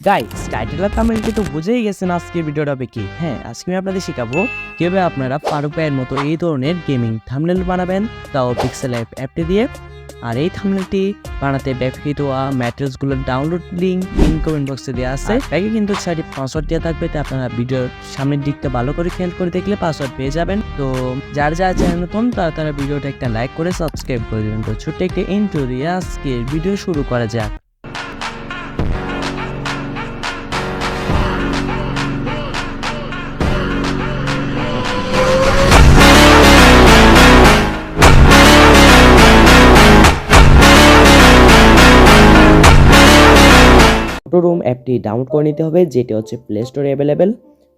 Guys title থাম্বনেলটি তো বুঝেই গেছেন আজকের ভিডিওটা কি? হ্যাঁ আজকে আমি আপনাদের শেখাবো কীভাবে আপনারা ভাইয়ের মতো এই ধরনের গেমিং থাম্বনেল বানাবেন তাও পিক্সেল অ্যাপ অ্যাপটি দিয়ে। আর এই থাম্বনেলটি বানাতে ব্যবহৃত ম্যাটেরিয়ালসগুলোর ডাউনলোড লিঙ্ক লিঙ্ক কমেন্ট বক্সে দেওয়া আছে। ব্যাগে কিন্তু সাইডে পাসওয়ার্ড দেওয়া থাকবে তো আপনারা ভিডিওর সামনের দিকটা ভালো করে খেয়াল করে দেখলে পাসওয়ার্ড পেয়ে যাবেন। তো যার যার চ্যানেল নতুন তারা তারা ভিডিওটা একটা লাইক করে সাবস্ক্রাইব করে দেবেন। তো ছোট্ট একটা ইন্ট্রো দিয়ে আজকের ভিডিও শুরু করা যাক। রুম অ্যাপটি ডাউনলোড করে নিতে হবে, যেটি হচ্ছে প্লে স্টোরে অ্যাভেলেবেল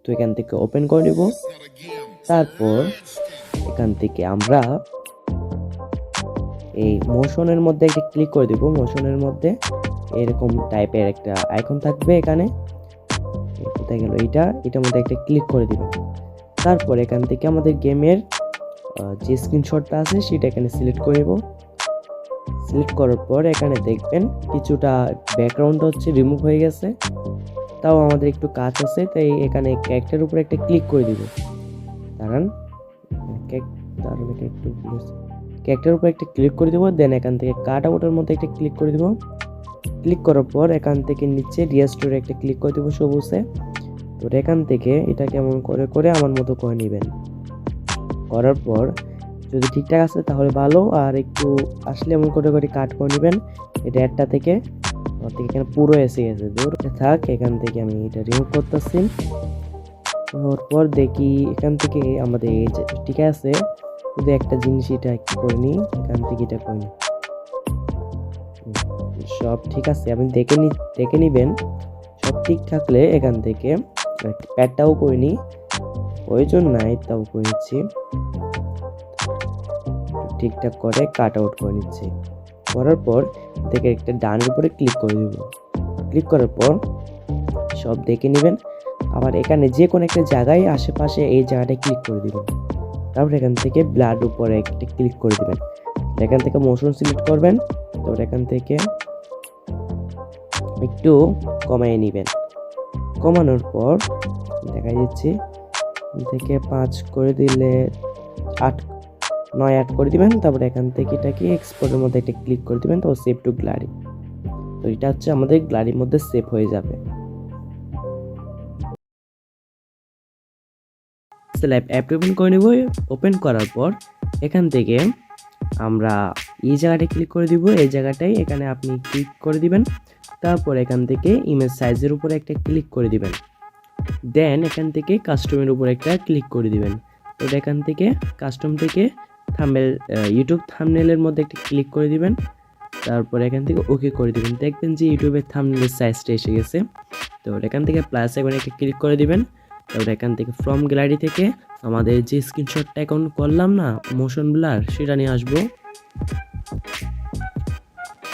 তো এখান থেকে ওপেন করে নিব। তারপর এখান থেকে আমরা এই মোশনের মধ্যে একটা ক্লিক করে দিব। মোশনের মধ্যে এরকম টাইপের একটা আইকন থাকবে এখানে। কোথায় গেল এইটা? এটার মধ্যে একটা ক্লিক করে দিবেন তারপর এখান থেকে আমাদের গেমের যে স্ক্রিনশটটা আছে, সেটা এখানে সিলেক্ট করে নেব। সিলেক্ট করার পর এখানে দেখবেন কিছুটা ব্যাকগ্রাউন্ড হচ্ছে রিমুভ হয়ে গেছে। তাও আমাদের একটু কাজ আছে, তাই এখানে ক্যারেক্টার উপরে একটা ক্লিক করে দিব। দাঁড়ান দাঁড়ান এটা একটু ক্যারেক্টার উপরে একটা ক্লিক করে দেবো দেন এখান থেকে কাট আউটের মধ্যে একটা ক্লিক করে দেবো। ক্লিক করার পর এখান থেকে নিচে রিয়াস্টোরে একটা ক্লিক করে দেবো সবুজে। তো এখান থেকে এটা কেমন করে করে আমার মতো করে নেবেন। করার পর যদি ঠিকঠাক আছে তাহলে ভালো, আর একটু আসলে এমন করে করে কাট করে নেবেন এটা একটা থেকে। আমার থেকে এখানে পুরো এসে গেছে, দূর। থাক, এখান থেকে আমি এটা রিমুভ করতেছি। পর দেখি এখান থেকে আমাদের ঠিক আছে, শুধু একটা জিনিস এটা করে নিই, এখান থেকে এটা করে নিই। সব ঠিক আছে, আপনি দেখে নি, দেখে নিবেন। সব ঠিক থাকলে এখান থেকে প্যাডটাও করে নিই। প্রয়োজন নাই তাও করে নিচ্ছি। ঠিকঠাক করে কাট আউট করে নিচ্ছি। করার পর থেকে একটা ডানের উপরে ক্লিক করে দেব। ক্লিক করার পর সব দেখে নেবেন। আবার এখানে যে কোনো একটা জায়গায় আশেপাশে এই জায়গাটায় ক্লিক করে দিবেন। তারপর এখান থেকে ব্লাড উপরে একটা ক্লিক করে দিবেন। এখান থেকে মোশন সিলেক্ট করবেন। তারপর এখান থেকে একটু কমায় নেবেন। কমানোর পর দেখা যাচ্ছে থেকে পাঁচ করে দিলে আট নয় অ্যাড করে দিবেন, তারপরে এখান থেকে এটাকে এক্সপোর্টের মধ্যে একটা ক্লিক করে দিবেন তো সেভ টু গ্লারি তো এটা হচ্ছে আমাদের গ্লারির মধ্যে সেভ হয়ে যাবে। অ্যাপ অ্যাপটি ওপেন করে নেব। ওপেন করার পর এখান থেকে আমরা এই জায়গাটায় ক্লিক করে দিব। এই জায়গাটাই এখানে আপনি ক্লিক করে দিবেন। তারপর এখান থেকে ইমেজ সাইজের উপরে একটা ক্লিক করে দিবেন। দেন এখান থেকে কাস্টমের উপর একটা ক্লিক করে দিবেন। তো এখান থেকে কাস্টম থেকে থাম্বেল ইউটিউব থামনেলের মধ্যে একটি ক্লিক করে দিবেন। তারপর এখান থেকে ওকে করে দিবেন। দেখবেন যে ইউটিউবের থামনেলের সাইজটা এসে গেছে। তো এখান থেকে প্লাস এখন একটা ক্লিক করে দিবেন। তারপর এখান থেকে ফ্রম গ্যালারি থেকে আমাদের যে স্ক্রিনশটটা এখন করলাম না মোশন ব্লার সেটা নিয়ে আসব।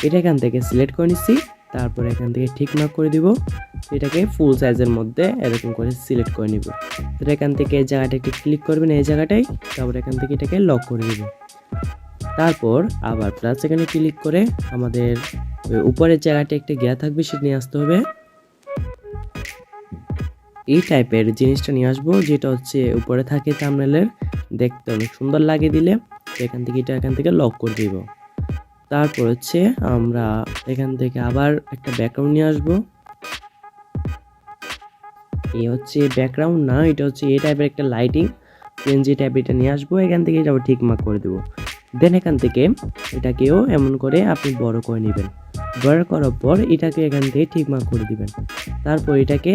এটা এখান থেকে সিলেক্ট করে নিচ্ছি। তারপর এখান থেকে ঠিক মার্ক করে দিব। এটাকে ফুল সাইজের মধ্যে এরকম করে সিলেক্ট করে নিব। তো এখান থেকে এই জায়গাটা একটু ক্লিক করবেন এই জায়গাটায়, তারপর এখান থেকে এটাকে লক করে দিব। তারপর আবার প্লাস এখানে ক্লিক করে আমাদের উপরের জায়গাটা একটা গিয়া থাকবে সেটা নিয়ে আসতে হবে। এই টাইপের জিনিসটা নিয়ে আসব, যেটা হচ্ছে উপরে থাকে থামনেলের দেখতে অনেক সুন্দর লাগে দিলে এখান থেকে এটা এখান থেকে লক করে দিব। তারপর হচ্ছে আমরা এখান থেকে আবার একটা ব্যাকগ্রাউন্ড নিয়ে আসব। এই হচ্ছে ব্যাকগ্রাউন্ড না, এটা হচ্ছে এই টাইপের একটা লাইটিং পিএনজি টাইপ এটা নিয়ে আসব, এখান থেকে এটাও ঠিক মার্ক করে দেবো। দেন এখান থেকে এটাকেও এমন করে আপনি বড় করে নেবেন। বড় করার পর এটাকে এখান থেকে ঠিক মার্ক করে দিবেন। তারপর এটাকে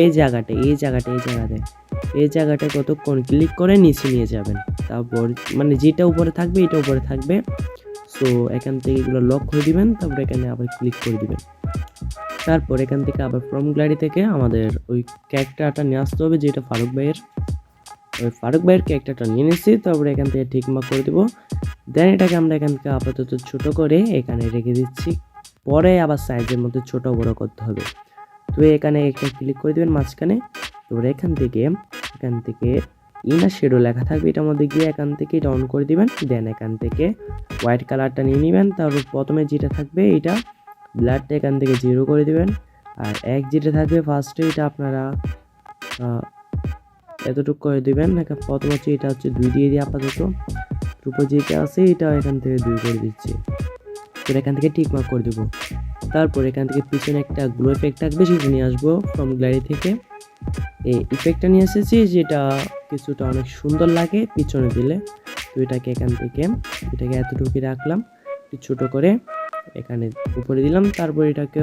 এই জায়গাটা এই জায়গাটা এই জায়গাতে, এই জায়গাটা কতক্ষণ ক্লিক করে নিচে নিয়ে যাবেন। তারপর মানে যেটা উপরে থাকবে, এটা উপরে থাকবে। সো এখান থেকে এগুলো লক করে দিবেন, তারপর এখানে আবার ক্লিক করে দিবেন। তারপর এখান থেকে আবার ফ্রম গ্যালারি থেকে আমাদের ওই ক্যারেক্টারটা নিয়ে আসতে হবে, যেটা ফারুক ভাইয়ের। ওই ফারুক ভাইয়ের ক্যারেক্টারটা নিয়ে নিচ্ছি তারপরে এখান থেকে ঠিক মার্ক করে দেবো। দেন এটাকে আমরা এখান থেকে আপাতত ছোট করে এখানে রেখে দিচ্ছি। পরে আবার সাইজের মধ্যে ছোট বড় করতে হবে। তো এখানে একটা ক্লিক করে দেবেন মাঝখানে। তারপরে এখান থেকে এখান থেকে ইনার শেডো লেখা থাকবে, এটার মধ্যে গিয়ে এখান থেকে এটা অন করে দিবেন দেন এখান থেকে হোয়াইট কালারটা নিয়ে নেবেন তারপর প্রথমে যেটা থাকবে, এটা ব্লাডটা এখান থেকে জিরো করে দিবেন, আর এক যেটা থাকবে ফার্স্টে এটা আপনারা এতটুকু করে দিবেন প্রথম হচ্ছে এটা হচ্ছে দুই দিয়ে দিয়ে আপাতত উপর যেটা আছে, এটা এখান থেকে দুই করে দিচ্ছি তো এখান থেকে টিক মার্ক করে দেবো, তারপর এখান থেকে পিছনে একটা গ্লো ইফেক্ট থাকবে, সেটা নিয়ে আসব ফ্রম গ্যালারি থেকে এই ইফেক্টটা নিয়ে এসেছি যেটা কিছুটা অনেক সুন্দর লাগে পিছনে দিলে। তো এটাকে এখান থেকে, এটাকে এতটুকু রাখলাম ছোটো করে এখানে উপরে দিলাম, তারপর এটাকে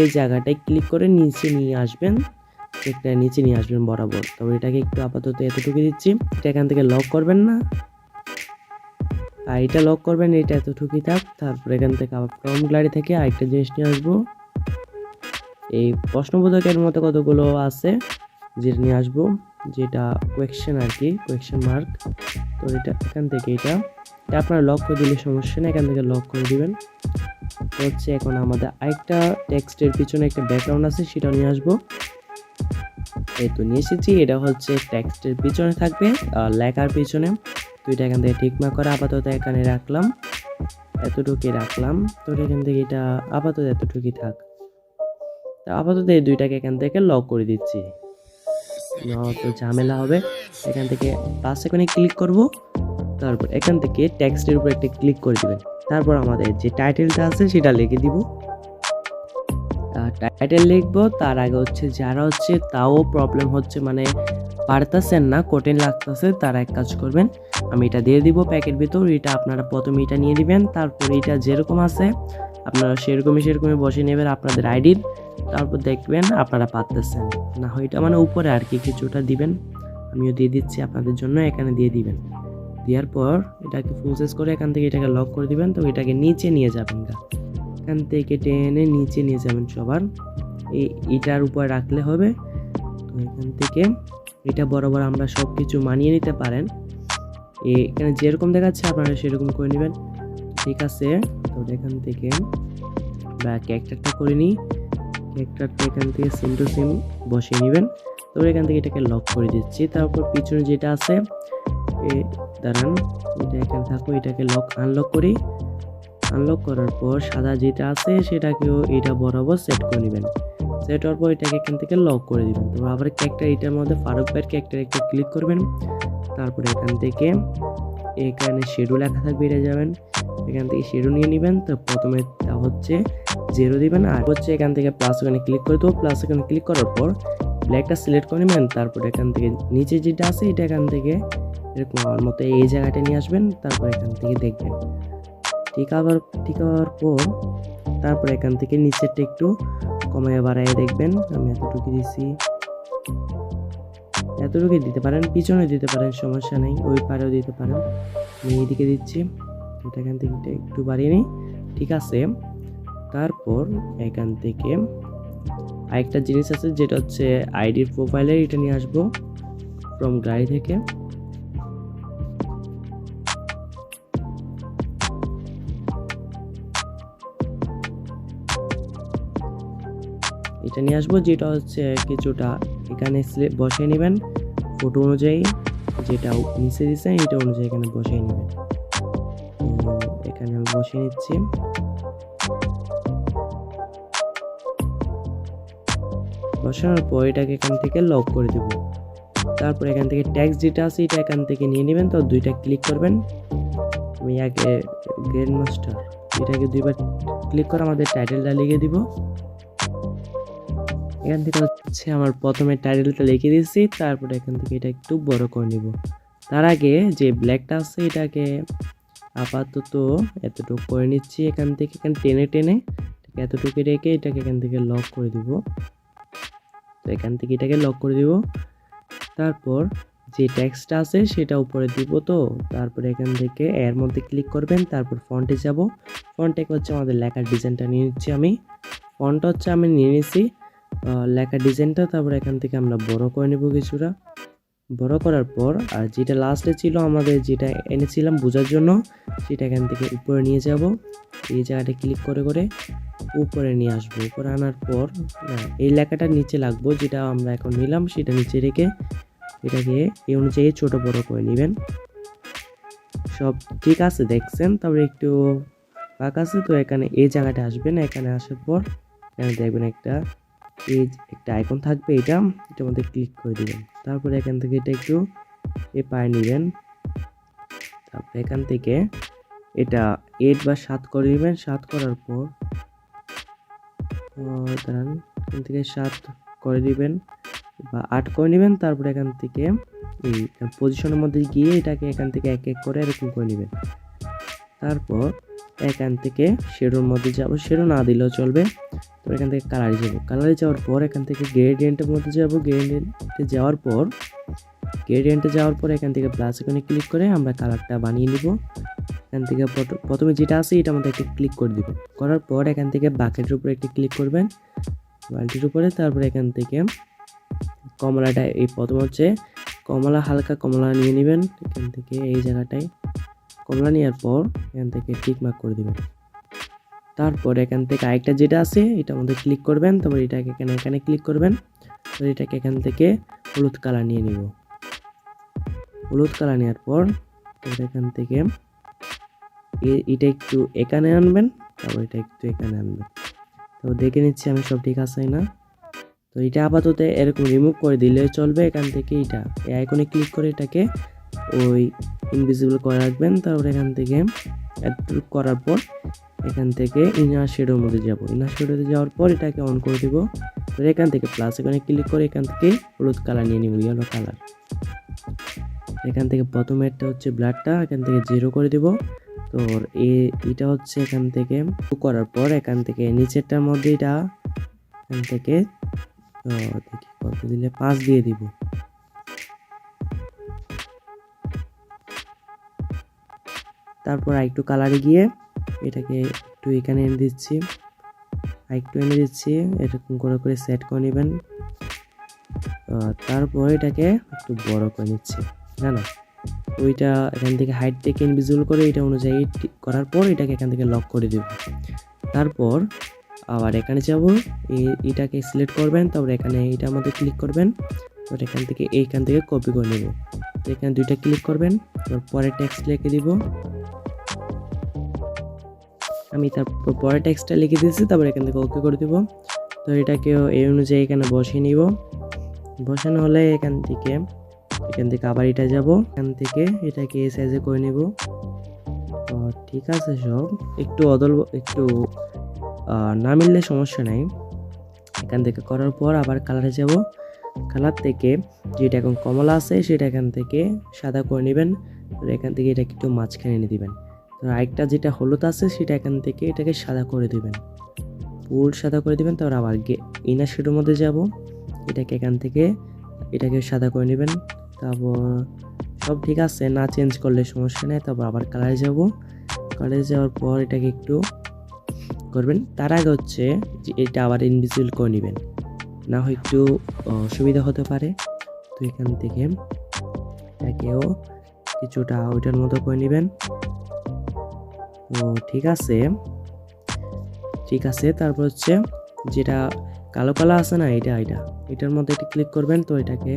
এই জায়গাটায় ক্লিক করে নিচে নিয়ে আসবেন, একটা নিচে নিয়ে আসবেন বরাবর। তবে এটাকে একটু আপাতত এতটুকু দিচ্ছি, এটা এখান থেকে লক করবেন না। আর এটা লক করবেন, এটা এতটুকুই থাক, তারপর এখান থেকে আবার ফ্রম গ্যালারি থেকে আরেকটা জিনিস নিয়ে আসব। এই প্রশ্নবোধকের মতো কতগুলো আছে? যেটা নিয়ে আসব, যেটা কোয়েকশন আর কি কোয়েকশন মার্ক তো এটা এখান থেকে এটা। আপনারা লক করে দিলে সমস্যা নেই, এখান থেকে লক করে দিবেন। হচ্ছে এখন আমাদের আরেকটা টেক্সটের পিছনে একটা ব্যাকগ্রাউন্ড আছে সেটাও নিয়ে আসব। এই তো নিয়ে এসেছি, এটা হচ্ছে টেক্সটের পিছনে থাকবে লেখার পিছনে। তো এটা এখান থেকে ঠিক মার্ক করে, আপাতত এখানে রাখলাম। এতটুকুই রাখলাম। তো এখান থেকে এটা আপাতত এতটুকুই থাক। আপাতত এই দুইটাকে এখান থেকে লক করে দিচ্ছি। তো ঝামেলা হবে। এখান থেকে প্লাস এখানে ক্লিক করব। তারপর এখান থেকে টেক্সটের উপর একটা ক্লিক করে দিবেন। তারপর আমাদের যে টাইটেলটা আছে, সেটা লিখে দিব। টাইটেল লিখব, তার আগে হচ্ছে যারা হচ্ছে তাও প্রবলেম হচ্ছে মানে পারতেছেন না, কঠিন লাগতেছে, তারা এক কাজ করবেন। আমি এটা দিয়ে দিব প্যাকেট ভিতর, এটা আপনারা প্রথমে এটা নিয়ে দিবেন। তারপর এটা যেরকম আছে আপনারা সেরকমই সেরকমই বসে নেবেন আপনাদের আইডির, তারপর দেখবেন আপনারা পারতেছেন। না হয় এটা মানে উপরে আর কি, কিছুটা দিবেন। আমিও দিয়ে দিচ্ছি আপনাদের জন্য, এখানে দিয়ে দিবেন। দেওয়ার পর এটাকে প্রসেস করে এখান থেকে এটাকে লক করে দিবেন, তো এটাকে নিচে নিয়ে যাবেন গা। এখান থেকে টেনে নিচে নিয়ে যাবেন সবার। এই এটার উপর রাখলে হবে। তো এখান থেকে এটা বরাবর আমরা সব কিছু মানিয়ে নিতে পারেন। এখানে যেরকম দেখাচ্ছে আপনারা সেরকম করে নেবেন। ঠিক আছে? তো এখান থেকে বা ক্যারেক্টারটা করে নিই। ক্যারেক্টারটা এখান থেকে সিম টু সিম বসিয়ে নেবেন। তো এখান থেকে এটাকে লক করে দিচ্ছি। তারপর পিছনে যেটা আছে দাঁড়ান, এটা এখানে থাকো এটাকে লক আনলক করি। আনলক করার পর সাদা যেটা আছে, সেটাকেও এটা বরাবর সেট করে নেবেন। সেট হওয়ার পর এটাকে এখান থেকে লক করে দিবেন। তো আবার ক্যারেক্টার এটার মধ্যে ফারুক ভাইয়ের ক্যারেক্টার একটা ক্লিক করবেন। তারপরে এখান থেকে এখানে শেডু লেখা থাকবে, এটা যাবেন। এখান থেকে শেডু নিয়ে নেবেন। তো প্রথমে হচ্ছে জিরো দিবেন আর হচ্ছে এখান থেকে প্লাস ওখানে ক্লিক করে দেবো। প্লাস ওখানে ক্লিক করার পর ব্ল্যাকটা সিলেক্ট করে নেবেন। তারপর এখান থেকে নিচে যেটা আছে এটা এখান থেকে এরকম আমার মতো এই জায়গাটা নিয়ে আসবেন। তারপর এখান থেকে দেখবেন। ঠিক আবার, ঠিক হওয়ার পর তারপর এখান থেকে নিচেরটা একটু কমায় বাড়াইয়ে দেখবেন। আমি এতটুকু দিছি। এতটুকু দিতে পারেন। পিছনে দিতে পারেন, সমস্যা নেই। ওই পারেও দিতে পারেন। আমি এইদিকে দিচ্ছি। এটা এখান থেকে একটু বাড়িয়ে নিই। ঠিক আছে? তারপর এখান থেকে আরেকটা জিনিস আছে, যেটা হচ্ছে আইডির প্রোফাইলের এটা নিয়ে আসব ফ্রম গ্যালারি থেকে। এটা নিয়ে আসব, যেটা হচ্ছে কিছুটা এখানে বসিয়ে নেবেন। ফটো অনুযায়ী যেটা নিচে দিচ্ছেন এটা অনুযায়ী এখানে বসিয়ে নেবেন। তো বসিয়ে নিচ্ছি বসানোর পর এটাকে এখান থেকে লক করে দেব। তারপর এখান থেকে ট্যাক্স যেটা আছে, এটা এখান থেকে নিয়ে নেবেন। তো দুইটা ক্লিক করবেন। আমি আগে গ্র্যান্ড মাস্টার এটাকে দুইবার ক্লিক করে আমাদের টাইটেলটা লিখে দিব। এখান থেকে হচ্ছে আমার প্রথমে টাইটেলটা লিখে দিয়েছি। তারপরে এখান থেকে এটা একটু বড় করে নিব। তার আগে যে ব্ল্যাকটা আছে, এটাকে আপাতত এতটুকু করে নিচ্ছি এখান থেকে, এখানে টেনে টেনে এতটুকু রেখে এটাকে এখান থেকে লক করে দিব। তো এখান থেকে এটাকে লক করে দিব। তারপর যে টেক্সটটা আছে সেটা উপরে দিব তো। তারপরে এখান থেকে এর মধ্যে ক্লিক করবেন, তারপর ফন্টে যাব। ফন্টে হচ্ছে আমাদের লেখার ডিজাইনটা নিয়ে নিচ্ছি আমি। ফন্ট হচ্ছে আমি নিয়ে নিচ্ছি লেখার ডিজাইনটা তারপর এখান থেকে আমরা বড় করে নেব কিছুটা। বড় করার পর আর যেটা লাস্টে ছিল আমাদের যেটা এনেছিলাম বোঝার জন্য, সেটা এখান থেকে উপরে নিয়ে যাব। এই জায়গাটা ক্লিক করে করে উপরে নিয়ে আসব। উপরে আনার পর এই লেখাটা নিচে লাগবো, যেটা আমরা এখন নিলাম, সেটা নিচে রেখে এটাকে এই অনুযায়ী ছোট বড় করে নেবেন। সব ঠিক আছে দেখছেন? তবে একটু ফাঁক আছে, তো এখানে এই জায়গাটা আসবেন। এখানে আসার পর এখানে দেখবেন একটা এই একটা আইকন থাকবে, এটা, এটার মধ্যে ক্লিক করে দিবেন। তারপরে এখান থেকে এটা একটু এ পায়ে নেবেন। তারপরে এখান থেকে এটা এইট বা সাত করে নেবেন। সাত করার পর দাঁড়ান, এখান থেকে সাত করে দিবেন বা আট করে নেবেন। তারপরে এখান থেকে এই পজিশনের মধ্যে গিয়ে এটাকে এখান থেকে এক এক করে এরকম করে নেবেন। তারপর এখান থেকে শেডোর মধ্যে যাব। শেডো না দিলেও চলবে। তো এখান থেকে কালারে যাব। কালারে যাওয়ার পর এখান থেকে গ্রেডিয়েন্টের মধ্যে যাব। গ্রেডিয়েন্টে যাওয়ার পর গ্রেডিয়েন্টে যাওয়ার পর এখান থেকে প্লাস এখানে ক্লিক করে আমরা কালারটা বানিয়ে নিব। এখান থেকে প্রথমে যেটা আছে এটা মধ্যে একটা ক্লিক করে দিব। করার পর এখান থেকে বাকেটের উপরে একটি ক্লিক করবেন। বালতির উপরে তারপরে এখান থেকে কমলাটা এই প্রথম হচ্ছে কমলা, হালকা কমলা নিয়ে নেবেন। এখান থেকে এই জায়গাটায় কমলা নেওয়ার পর এখান থেকে টিক মার্ক করে দিবেন। তারপর এখান থেকে আরেকটা যেটা আছে এটার মধ্যে ক্লিক করবেন। তারপর এটাকে এখানে এখানে ক্লিক করবেন। তো এটাকে এখান থেকে হলুদ কালার নিয়ে নিব। হলুদ কালার নেওয়ার পর তারপর এখান থেকে এটা একটু এখানে আনবেন। তারপর এটা একটু এখানে আনবেন। তো দেখে নিচ্ছি আমি সব ঠিক আছে না তো এটা আপাতত এরকম রিমুভ করে দিলে চলবে। এখান থেকে এটা এই আইকনে ক্লিক করে এটাকে ওই ইনভিজিবল করে রাখবেন, তারপর এখান থেকে একটু করার পর এখান থেকে ইনার শেডোর মধ্যে যাব। ইনার শেডোতে যাওয়ার পর এটাকে অন করে দিব। তো এখান থেকে প্লাস এখানে ক্লিক করে এখান থেকে হলুদ কালার নিয়ে নিব ইয়েলো কালার এখান থেকে প্রথমে একটা হচ্ছে ব্লাডটা এখান থেকে জিরো করে দিব। তো এটা হচ্ছে এখান থেকে করার পর এখান থেকে নিচেরটার মধ্যে এটা, এখান থেকে দেখি কত দিলে পাঁচ দিয়ে দিব। তারপর আরেকটু কালারে গিয়ে এটাকে একটু এখানে এনে দিচ্ছি। আরেকটু এনে দিচ্ছি, এরকম করে করে সেট করে নেবেন। তারপর এটাকে একটু বড় করে নিচ্ছি না না ওইটা এখান থেকে হাইট থেকে ইনভিজিবল করে এটা অনুযায়ী করার পর এটাকে এখান থেকে লক করে দেব। তারপর আবার এখানে যাব এটাকে সিলেক্ট করবেন, তারপর এখানে এটার মধ্যে ক্লিক করবেন। তারপর এখান থেকে এইখান থেকে কপি করে নেব। এখানে দুইটা ক্লিক করবেন, তারপর পরে টেক্সট লিখে দিব। আমি তারপর পরে টেক্সটটা লিখে দিয়েছি, তারপর এখান থেকে ওকে করে দিব। তো এটাকেও এই অনুযায়ী এখানে বসিয়ে নিব। বসানো হলে এখান থেকে এখান থেকে আবার এটা যাব। এখান থেকে এটাকে এই সাইজে করে নিব। তো ঠিক আছে সব। একটু অদল, একটু না মিললে সমস্যা নাই। এখান থেকে করার পর আবার কালারে যাব। কালার থেকে যেটা এখন কমলা আছে, সেটা এখান থেকে সাদা করে নেবেন। এখান থেকে এটা একটু মাঝখানে এনে দিবেন। আরেকটা যেটা হলুদ আছে, সেটা এখান থেকে এটাকে সাদা করে দিবেন। ফুল সাদা করে দিবেন, তারপর আবার ইনার শেডের মধ্যে যাব। এটাকে এখান থেকে এটাকে সাদা করে নেবেন। তারপর সব ঠিক আছে, না চেঞ্জ করলে সমস্যা নেই। তারপর আবার কালারে যাব। কালারে যাওয়ার পর এটাকে একটু করবেন। তার আগে হচ্ছে যে এটা আবার ইনভিজিবল করে নেবেন। না হয় একটু অসুবিধা হতে পারে। তো এখান থেকে এটাকেও কিছুটা ওইটার মতো করে নেবেন। ঠিক আছে। ঠিক আছে, তারপর হচ্ছে যেটা কালো কালো আছে না এটা এটা এটার মধ্যে এটা ক্লিক করবেন তো এটাকে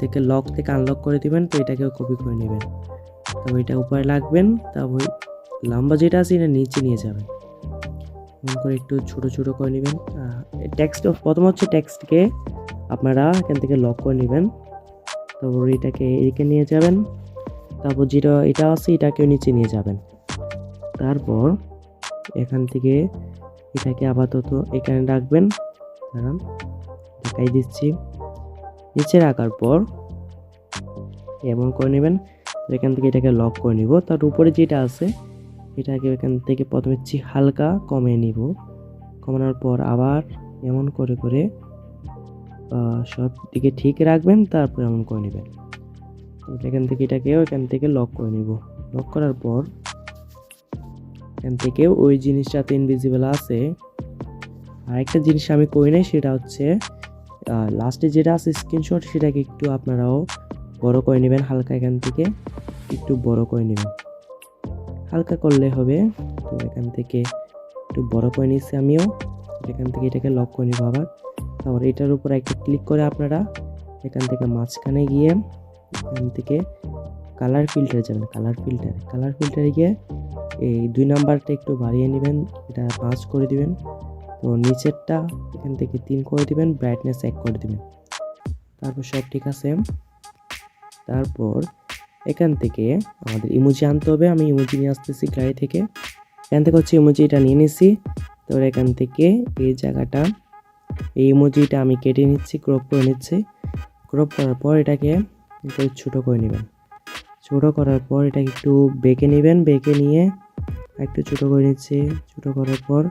থেকে লক থেকে আনলক করে দিবেন, তো এটাকেও কপি করে নেবেন। তো এটা উপরে লাগবেন তারপর লম্বা যেটা আছে এটা নিচে নিয়ে যাবেন। এমন করে একটু ছোট ছোট করে নেবেন। টেক্সট প্রথম হচ্ছে টেক্সটকে আপনারা এখান থেকে লক করে নেবেন। তারপর এটাকে এদিকে নিয়ে যাবেন। তারপর যেটা, এটা আছে এটাকেও নিচে নিয়ে যাবেন। তারপর এখান থেকে এটাকে আপাতত এখানে রাখবেন। দাঁড়ান দেখাই দিচ্ছি। নিচে রাখার পর এমন করে নেবেন, এখান থেকে এটাকে লক করে নিব। তার উপরে যেটা আছে, এটাকে এখান থেকে প্রথমে চি হালকা কমিয়ে নিব। কমানোর পর আবার এমন করে করে সব দিকে ঠিক রাখবেন, তারপর এমন করে নেবেন। এখান থেকে এটাকেও এখান থেকে লক করে নিব। লক করার পর এখান থেকেও ওই জিনিসটাতে ইনভিজিবল আছে। আরেকটা জিনিস আমি করি নাই, সেটা হচ্ছে লাস্টে যেটা আছে স্ক্রিনশট সেটাকে একটু আপনারাও বড় করে নেবেন, হালকা এখান থেকে একটু বড় করে নেবেন। হালকা করলে হবে, তো এখান থেকে একটু বড় করে নিচ্ছি আমিও, এখান থেকে এটাকে লক করে নিব আবার। তারপর এটার উপর একটা ক্লিক করে আপনারা এখান থেকে মাঝখানে গিয়ে এখান থেকে কালার ফিল্টারে যাবেন কালার ফিল্টার কালার ফিল্টারে গিয়ে এই দুই নাম্বারটা একটু বাড়িয়ে নেবেন, এটা পাঁচ করে দিবেন। তো নিচেরটা এখান থেকে তিন করে দিবেন ব্রাইটনেস এক করে দিবেন। তারপর সব ঠিক আছে? তারপর এখান থেকে আমাদের ইমোজি আনতে হবে। আমি ইমোজি নিয়ে আসতেছি গাড়ি থেকে। এখান থেকে হচ্ছে ইমোজিটা নিয়ে নিছি। তারপর এখান থেকে এই জায়গাটা, এই ইমোজিটা আমি কেটে নিচ্ছি ক্রপ করে নিচ্ছি। ক্রপ করার পর এটাকে একটু ছোটো করে নেবেন। ছোটো করার পর এটাকে একটু বেঁকে নেবেন, বেঁকে নিয়ে একটু ছোটো করে নিচ্ছি। ছোটো করার পর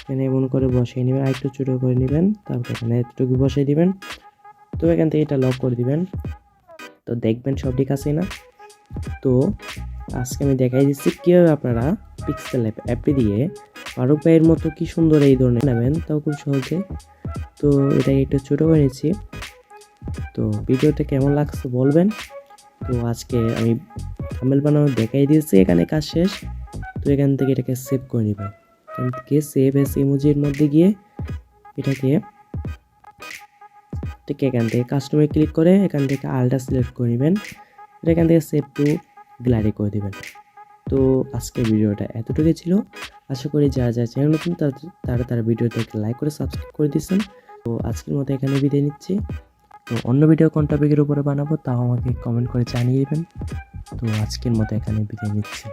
এখানে এমন করে বসিয়ে নেবেন। আর একটু ছোটো করে নেবেন, তারপর এখানে এতটুকু বসিয়ে দিবেন। তো এখান থেকে এটা লক করে দিবেন। তো দেখবেন সব ঠিক আছে না? তো আজকে আমি দেখাই দিচ্ছি কীভাবে আপনারা পিক্সেল অ্যাপ অ্যাপটি দিয়ে ফারুক ভাইয়ের মতো কি সুন্দর এই ধরনের নেবেন, তাও খুব সহজে। তো এটা একটু ছোটো করে নিচ্ছি। তো ভিডিওটা কেমন লাগছে বলবেন? তো আজকে আমি থামেল বানানো দেখাই দিয়েছি, এখানে কাজ শেষ। তো এখান থেকে এটাকে সেভ করে নেবেন এখান থেকে সেভ এস ইমোজির মধ্যে গিয়ে এটাকে ঠিক এখান থেকে কাস্টমারে ক্লিক করে এখান থেকে আলটা সিলেক্ট করে নেবেন। এটা এখান থেকে সেভ টু গ্যালারি করে দেবেন। তো আজকের ভিডিওটা এতটুকুই ছিল। আশা করি যারা যারা চ্যানেল নতুন, তারা- তারা ভিডিওতে লাইক করে সাবস্ক্রাইব করে দিচ্ছেন তো আজকের মতো এখানে বিদায় নিচ্ছি। তো অন্য ভিডিও কোন টপিকের উপরে বানাবো, তাও আমাকে কমেন্ট করে জানিয়ে দেবেন। তো আজকের মতো এখানে বিদায় নিচ্ছি।